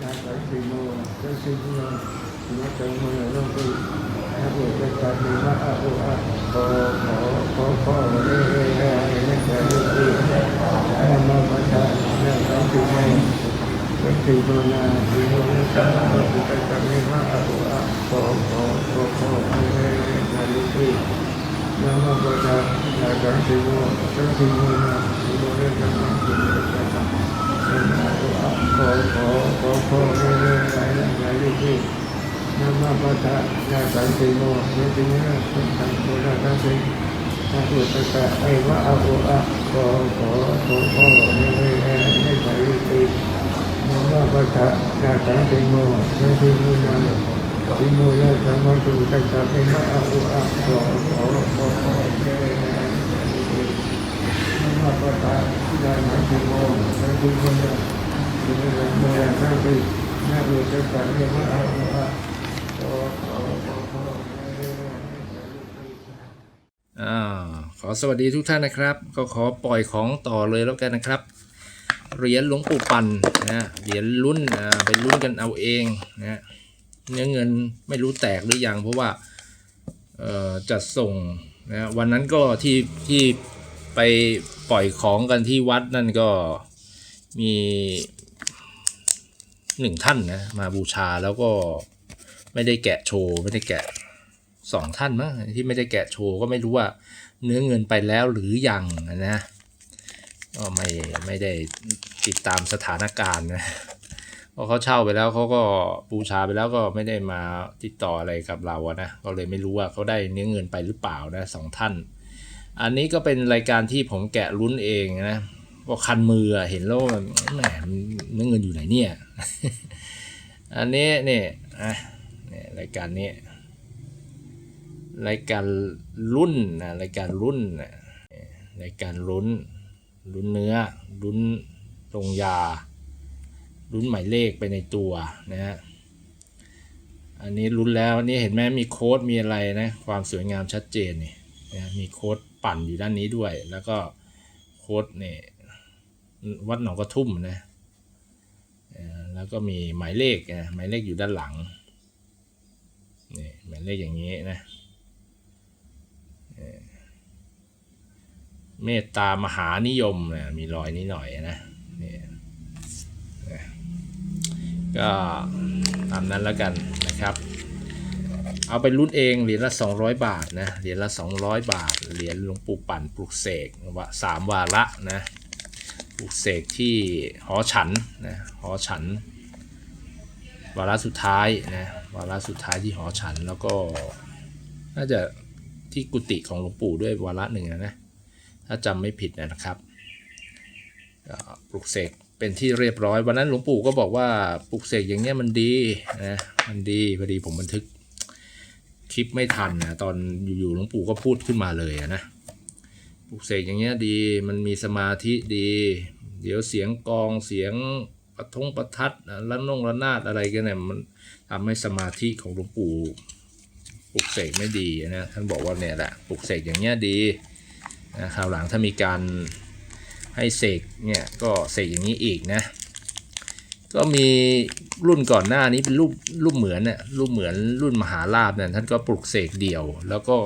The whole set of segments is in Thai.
นาสังสีโมสังสีโมนักจังโมโลกุนักเอกจันติมาอะอุอะขอขอขอขอเอเอเอเอนักจันตินามาปัฏฐานาสังสีโมสังสีโมนาสีโมนักจันติจันติมาอะอุอะขอขอขอขอเอเอเอนักจันตินามาปัฏฐานาสังสีโมสังสีโมนาสีโมนักจันติจันตินาอุอะ ขอขอขอขอเอเอเอนักจันตินามาปัฏฐานาสังสีโมเยติเนนะสังฆโมนาสังสีนาอุตตะเอวะอะโออะโกโกโกโกเนเวเอเนสายุตินามาปัฏฐานาสังสีโมเยติเนนะสิโมยะสัมมาตุตัสสะเอวะอะโออะโกโกโกโกเนเว เอนามาปัฏฐานาสังสีโมเยติเนนะสิโมยะสัมมาตุตัสสะนาอุตตะเอวะอะโออะอ่าขอสวัสดีทุกท่านนะครับ ก็ขอปล่อยของต่อเลยแล้วกันนะครับเหรียญหลวงปู่ปันนะเหรียญรุ่นไปรุ่นกันเอาเองนะเนื้อเงินไม่รู้แตกหรือยังเพราะว่าจัดส่งนะวันนั้นก็ที่ที่ ไปปล่อยของกันที่วัดนั่นก็มีหนึ่งท่านนะมาบูชาแล้วก็ไม่ได้แกะโชว์ไม่ได้แกะสองท่านมั้งที่ไม่ได้แกะโชว์ก็ไม่รู้ว่าเนื้อเงินไปแล้วหรือยังนะก็ไม่ไม่ได้ติดตามสถานการณ์นะเพราะเขาเช่าไปแล้วเขาก็บูชาไปแล้วก็ไม่ได้มาติดต่ออะไรกับเราอะนะก็เลยไม่รู้ว่าเขาได้เนื้อเงินไปหรือเปล่านะสองท่าน อันนี้ก็เป็นรายการที่ผมแกะลุ้นเองนะก็คันมือเห็นแล้วมันแหมเนื้อเงินอยู่ไหนเนี่ย อันนี้เนี่ยอะนี่รายการนี้รายการรุ่นนะรายการรุ่นนะรายการลุ้นลุ้นเนื้อลุ้นลงยาลุ้นหมายเลขไปในตัวนะฮะอันนี้ลุ้นแล้วนนี่เห็นไหมมีโค้ดมีอะไรนะความสวยงามชัดเจนนี่นะมีโค้ด ปั่นอยู่ด้านนี้ด้วย แล้วก็โค้ดนี่ยวัดหนองกระทุ่มนะแล้วก็มีหมายเลขนะหมายเลขอยู่ด้านหลังนี่หมายเลขอย่างนี้นะเมตตามหานิยมเนี่ยมีรอยนี้หน่อยนะนี่ก็ตามนั้นแล้วกัน เอาไปรุ่นเองเหรียญละ 200 บาทนะเหรียญละ 200 บาทเหรียญหลวงปู่ปั่นปลุกเสกว่าสามวาระนะปลุกเสกที่หอฉันนะหอฉัน วาระสุดท้ายนะวาระสุดท้ายที่หอฉันแล้วก็น่าจะที่กุฏิของหลวงปู่ด้วยวาระหนึ่งนะถ้าจำไม่ผิดนะครับปลุกเสกเป็นที่เรียบร้อย วันนั้นหลวงปู่ก็บอกว่าปลุกเสกอย่างเงี้ยมันดีนะมันดีพอดีผมบันทึก คลิปไม่ทันนะตอนอยู่ๆหลวงปู่ก็พูดขึ้นมาเลยนะปลุกเสกอย่างเงี้ยดีมันมีสมาธิดี เดี๋ยวเสียงกองเสียงประทงประทัดละนงระนาดอะไรกันเนี่ยมันทำให้สมาธิของหลวงปู่ปลุกเสกไม่ดีนะท่านบอกว่าเนี่ยแหละปลุกเสกอย่างเงี้ยดีนะคราวหลังถ้ามีการให้เสกเนี่ยก็เสกอย่างนี้อีกนะ ก็มีรุ่นก่อนหน้านี้เป็นรูปรูปเหมือนเนี่ยรูปเหมือนรุ่นมหาลาบเนี่ยท่านก็ปลุกเสกเดี่ยว แล้วก็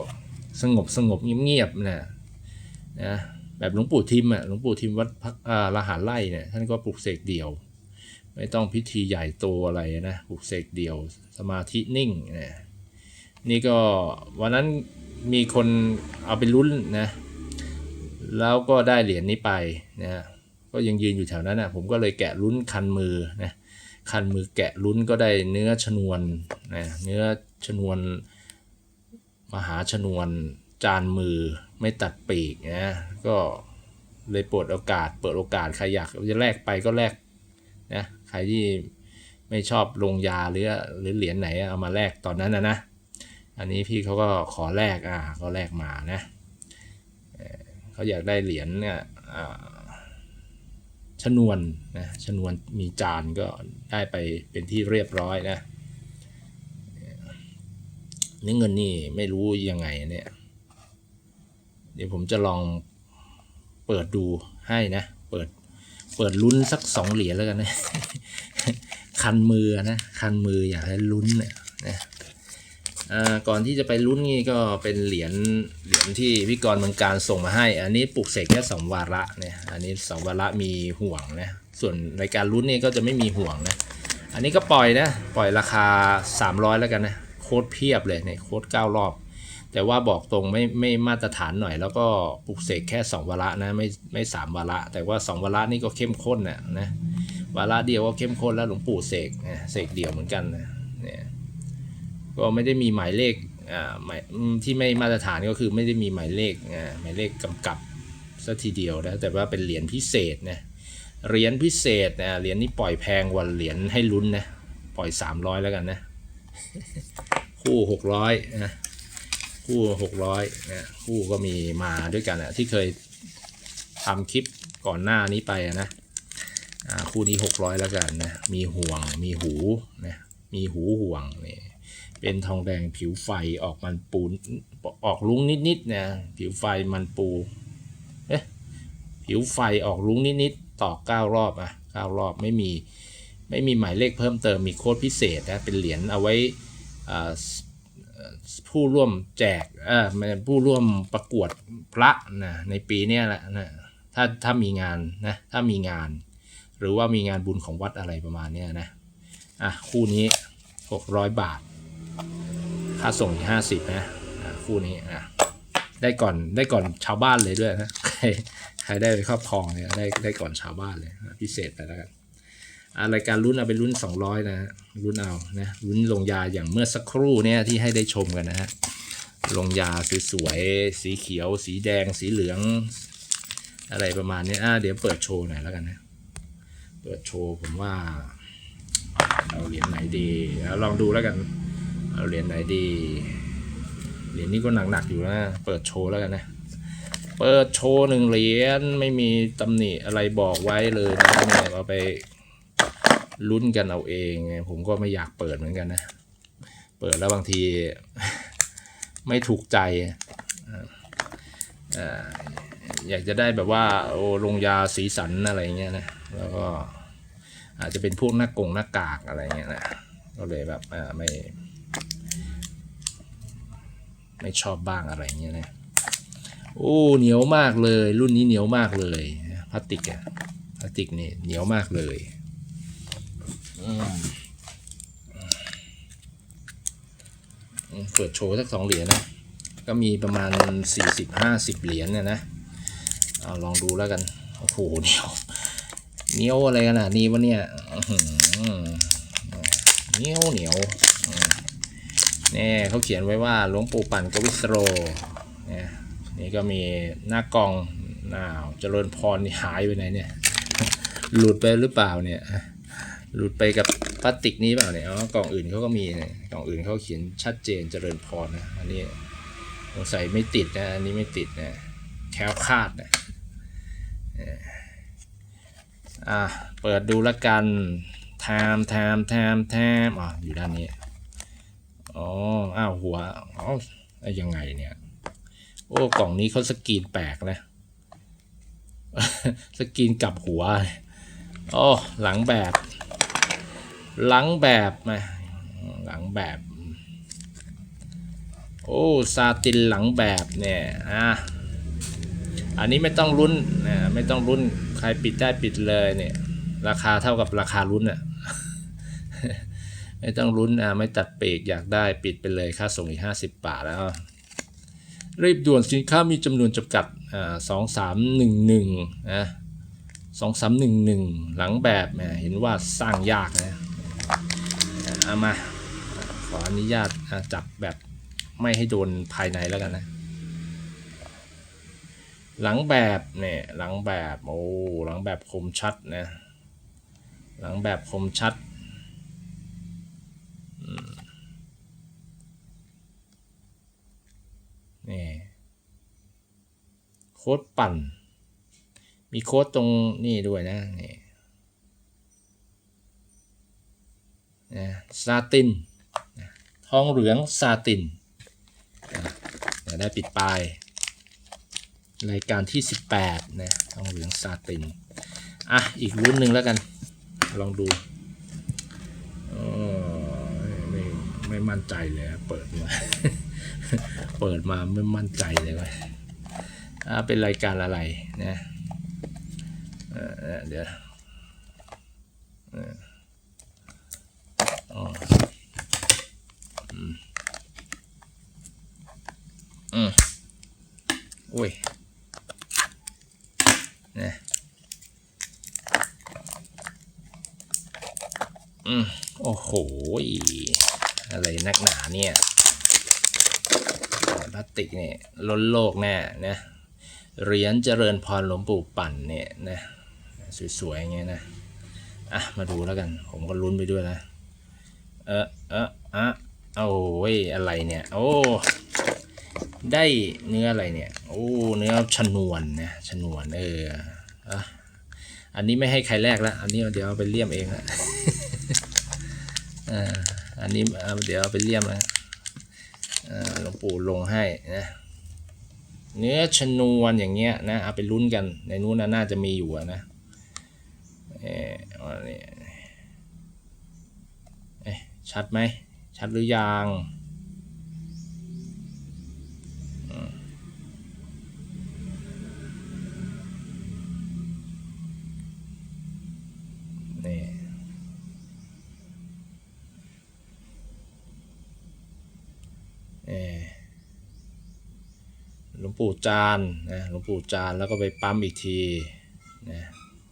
สงบสงบเงียบๆเนี่ยนะแบบหลวงปู่ทิมอะหลวงปู่ทิมวัดพักอ่าละหารไร่เนี่ยท่านก็ปลุกเสกเดี่ยว ไม่ต้องพิธีใหญ่โตอะไรนะปลุกเสกเดี่ยว สมาธินิ่งเนี่ยนี่ก็วันนั้นมีคนเอาไปลุ้นนะแล้วก็ได้เหรียญนี้ไปนะ ก็ยังยืนอยู่แถวนั้นนะผมก็เลยแกะลุ้นคันมือนะคันมือแกะลุ้นก็ได้เนื้อชนวนนะเนื้อชนวน มหาชนวนจานมือไม่ตัดปีกนะก็เลยเปิดโอกาส เปิดโอกาสใครอยากจะแลกไปก็แลกนะใครที่ไม่ชอบลงยาหรือหรือเหรียญไหนเอามาแลกตอนนั้นนะนะอันนี้พี่เขาก็ขอแลกอะก็แลกมานะเขาอยากได้เหรียญเนี่ยอ่า ชนวนนะชนวนมีจานก็ได้ไปเป็นที่เรียบร้อยนะนี่เงินนี่ไม่รู้ยังไงเนี่ย เดี๋ยวผมจะลองเปิดดูให้นะ เปิดเปิดลุ้นสักสองเหรียญแล้วกันนะ คันมือนะ คันมืออยากให้ลุ้นเนี่ยนะ ก่อนที่จะไปลุ้นนี่ก็เป็นเหรียญเหรียญที่พี่กรณ์เมืองการส่งมาให้ อันนี้ปลุกเสกแค่สองวาระเนี่ยอันนี้สองวาระมีห่วงนะส่วนรายการลุ้นนี่ก็จะไม่มีห่วงนะอันนี้ก็ปล่อยนะปล่อยราคา 300 แล้วกันนะโค้ดเพียบเลยเนี่ยโค้ด9รอบ แต่ว่าบอกตรงไม่ไม่มาตรฐานหน่อย แล้วก็ปลุกเสกแค่ 2 วาระนะไม่ไม่สามวาระ แต่ว่า 2 วาระนี่ก็เข้มข้นนะนะวาระเดียวก็เข้มข้นแล้วหลวงปู่เสกเสกเดียวเหมือนกันนะ ก็ไม่ได้มีหมายเลขอ่าหมายที่ไม่มาตรฐานก็คือไม่ได้มีหมายเลขอ่าหมายเลขกำกับซะทีเดียวนะแต่ว่าเป็นเหรียญพิเศษนะเหรียญพิเศษนะเหรียญนี้ปล่อยแพงกว่าเหรียญให้ลุ้นนะปล่อย 300 แล้วกันนะ คู่ 600นะคู่หกร้อยนะคู่ก็มีมาด้วยกันอะที่เคยทำคลิปก่อนหน้านี้ไปนะคู่นี้หกร้อยแล้วกันนะมีห่วงมีหูนะมีหูห่วงนี่ เป็นทองแดงผิวไฟออกมันปูนออกลุ้งนิดๆนะผิวไฟมันปูเอ๊ะผิวไฟออกลุ้งนิดๆต่อเก้ารอบอะเก้ารอบไม่มีไม่มีหมายเลขเพิ่มเติมมีโค้ดพิเศษนะเป็นเหรียญเอาไว้ผู้ร่วมแจกเออผู้ร่วมประกวดพระนะในปีนี้แหละนะถ้าถ้ามีงานนะถ้ามีงาน หรือว่ามีงานบุญของวัดอะไรประมาณนี้นะอะคู่นี้ 600 บาท ค่าส่งอีก50นะอะคู่นี้อะได้ก่อนได้ก่อนชาวบ้านเลยด้วยนะใครใครได้ไปครอบครองเนี่ยได้ได้ก่อนชาวบ้านเลยนะพิเศษไปแล้วกันอ่ารายการรุ่นเอาเป็นรุ่น 200 นะฮะรุ่นเอานะรุ่นลงยาอย่างเมื่อสักครู่เนี่ยที่ให้ได้ชมกันนะฮะลงยาสวยๆสีเขียว สีแดง สีเหลือง อะไรประมาณนี้อ่าเดี๋ยวเปิดโชว์หน่อยแล้วกันนะ เปิดโชว์ผมว่า เอาเหรียญไหนดีลองดูแล้วกัน เอาเหรียญไหนดี เหรียญนี้ก็หนักๆอยู่นะ เปิดโชว์แล้วกันนะ เปิดโชว์หนึ่งเหรียญไม่มีตำหนิอะไรบอกไว้เลยนะเนี่ยเอาไปลุ้นกันเอาเองไงผมก็ไม่อยากเปิดเหมือนกันนะ เปิดแล้วบางที ไม่ถูกใจออยากจะได้แบบว่าโอ้ลงยาสีสันอะไรเงี้ยนะแล้วก็อาจจะเป็นพวกหน้ากงหน้ากากอะไรเงี้ยนะก็เลยแบบไม่ ไม่ชอบบ้างอะไรเงี้ยนะโอ้เหนียวมากเลย รุ่นนี้เหนียวมากเลยพลาสติกอะพลาสติกนี่เหนียวมากเลยเปิดโชว์สักสองเหรียญนะ ก็มีประมาณสี่สิบห้าสิบเหรียญเนี่ยนะเอาลองดูแล้วกันโอ้โหเหนียวเหนียวอะไรขนาดนี้วะเนี่ยเหนียวเหนียว นี่เขาเขียนไว้ว่าหลวงปู่ปั่นกวิสโรเนี่ยนี่ก็มีหน้ากล่องน้าวเจริญพรนี่หายไปไหนเนี่ย หลุดไปหรือเปล่าเนี่ย หลุดไปกับพลาสติกนี้เปล่าเนี่ยอ๋อกล่องอื่นเขาก็มีเนี่ยกล่องอื่นเขาเขียนชัดเจนเจริญพรนะอันนี้สงสัยไม่ติดนะอันนี้ไม่ติดนะแคล้วคลาดนะเอ่ออะเปิดดูละกันแทมแทมแทมแทมอ๋ออยู่ด้านนี้ อ๋อ อ้าวหัวอ๋อยังไงเนี่ย โอ้ กล่องนี้เขาสกรีนแปลกนะ สกรีนกลับหัวโอ้หลังแบบ หลังแบบมาหลังแบบ โอ้ ซาตินหลังแบบเนี่ย อะ อันนี้ไม่ต้องรุ้นนะไม่ต้องรุ้นใครปิดได้ปิดเลยเนี่ย ราคาเท่ากับราคารุ้นอะ ไม่ต้องรุ้นอะไม่ตัดปีกอยากได้ปิดไปเลยค่าส่งอีกห้าสิบบาทแล้ว รีบด่วนสินค้ามีจำนวนจำกัดอ่าสองสามหนึ่งหนึ่งนะสองสามหนึ่งหนึ่งหลังแบบเห็นว่าสร้างยากนะเอามา ขออนุญาตอะจับแบบไม่ให้โดนภายในแล้วกันนะ หลังแบบเนี่ยหลังแบบ โอ้หลังแบบคมชัดนะ หลังแบบคมชัดอืม นี่โค้ดปั่น มีโค้ดตรงนี่ด้วยนะนี่นะซาตินทองเหลืองซาตินนะได้ปิดปลายรายการที่ 18 นะทองเหลืองซาติน อะ อีกรุ่นหนึ่งแล้วกัน ลองดูไม่ไม่มั่นใจเลยเปิดมา เปิดมาไม่มั่นใจเลยเว้ยอะเป็นรายการอะไรนะเออเออเดี๋ยวเอออ๋ออืมอืมอุ้ยนะอืมโอ้โห อะไรนักหนาเนี่ย พลาสติกเนี่ยล้นโลกแน่นะเหรียญเจริญพรหลวงปู่ปั่นเนี่ยนะสวยๆอย่างเงี้ยนะอะมาดูแล้วกัน ผมก็ลุ้นไปด้วยนะ เออเอออะโอ้ยอะไรเนี่ยโอ้ได้เนื้ออะไรเนี่ย โอ้เนื้อชนวนนะชนวนเอออะอันนี้ไม่ให้ใครแลกแล้วอันนี้เดี๋ยวเอาไปเลี่ยมเองละอ่าอันนี้เดี๋ยวเอาไปเลี่ยมนะอ่า หลวงปู่ลงให้นะเนื้อชนวนอย่างเงี้ยนะเอาไปลุ้นกันในนู้นนะน่าจะมีอยู่นะเอออันนี้เอ๊ะชัดไหมชัดหรือยัง งปู่จานนะหลวงปู่จานแล้วก็ไปปั๊มอีกทีนะ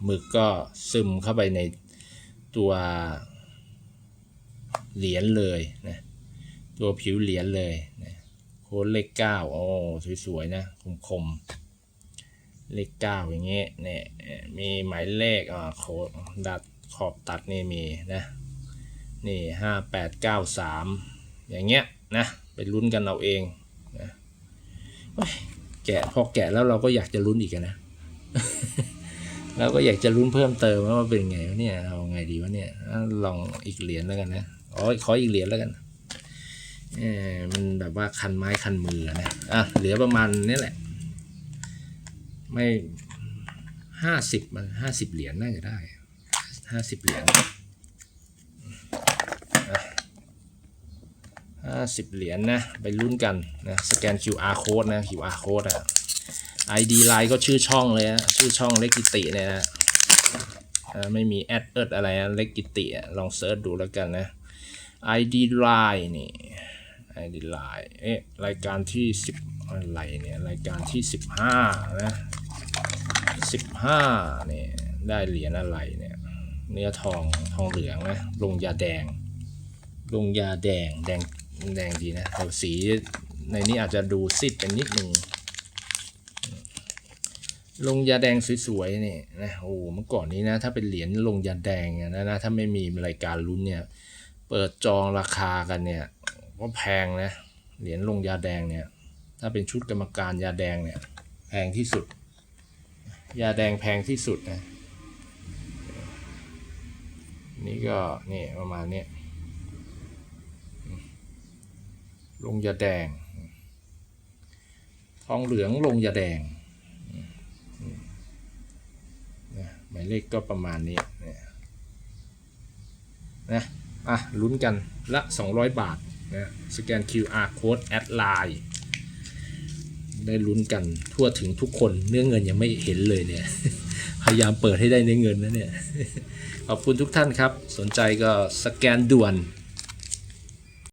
หมึกก็ซึมเข้าไปในตัวเหรียญเลยนะตัวผิวเหรียญเลยนะโค้ดเลขเก้าโอ้สวยๆนะคมๆเลขเก้าอย่างเงี้ยเนี่ยมีหมายเลขอ่าโค้ดดัดขอบตัดนี่มีนะนี่ห้าแปดเก้าสามอย่างเงี้ยนะไปลุ้นกันเอาเอง แกะพอแกะแล้วเราก็อยากจะลุ้นอีกอะนะเราก็อยากจะลุ้นเพิ่มเติมว่าเป็นไงวะเนี่ยเอาไงดีวะเนี่ยลองอีกเหรียญแล้วกันนะอ๋อขออีกเหรียญแล้วกันเออมันแบบว่าคันไม้คันมือนะอะเหลือประมาณนี้แหละ ไม่ห้าสิบมันห้าสิบเหรียญน่าจะได้ห้าสิบเหรียญ ห้าสิบเหรียญนะไปลุ้นกันนะสแกน QR code นะ QR code อะ ID Line ก็ชื่อช่องเลยนะชื่อช่องเล็กกิติเนี่ยนะไม่มีแอดเอิดอะไรนะเล็กกิติลองเซิร์ชดูแล้วกันนะ ID Line นี่ ID Line เอ๊ะรายการที่ 10 อะไรเนี่ยรายการที่ 15 นะ15เนี่ยได้เหรียญอะไรเนี่ยเนื้อทองทองเหลืองนะลงยาแดงลงยาแดงแดง แดงดีนะแต่สีในนี้อาจจะดูซีดเป็นนิดนึงลงยาแดงสวยๆนี่นะโอ้เมื่อก่อนนี้นะ ถ้าเป็นเหรียญลงยาแดงนะนะ ถ้าไม่มีรายการลุ้นเนี่ย เปิดจองราคากันเนี่ยก็แพงนะ เหรียญลงยาแดงเนี่ย ถ้าเป็นชุดกรรมการยาแดงเนี่ยแพงที่สุด ยาแดงแพงที่สุดนะนี่ก็นี่ประมาณเนี้ย ลงยาแดง ทองเหลืองลงยาแดงนะหมายเลขก็ประมาณนี้เนี่ยนะอะลุ้นกันละ 200 บาทนะสแกน QR code แอดไลน์ได้ลุ้นกันทั่วถึงทุกคนเนื้อเงินยังไม่เห็นเลยเนี่ย พยายามเปิดให้ได้เนื้อเงินนะเนี่ย ขอบคุณทุกท่านครับ สนใจก็สแกนด่วน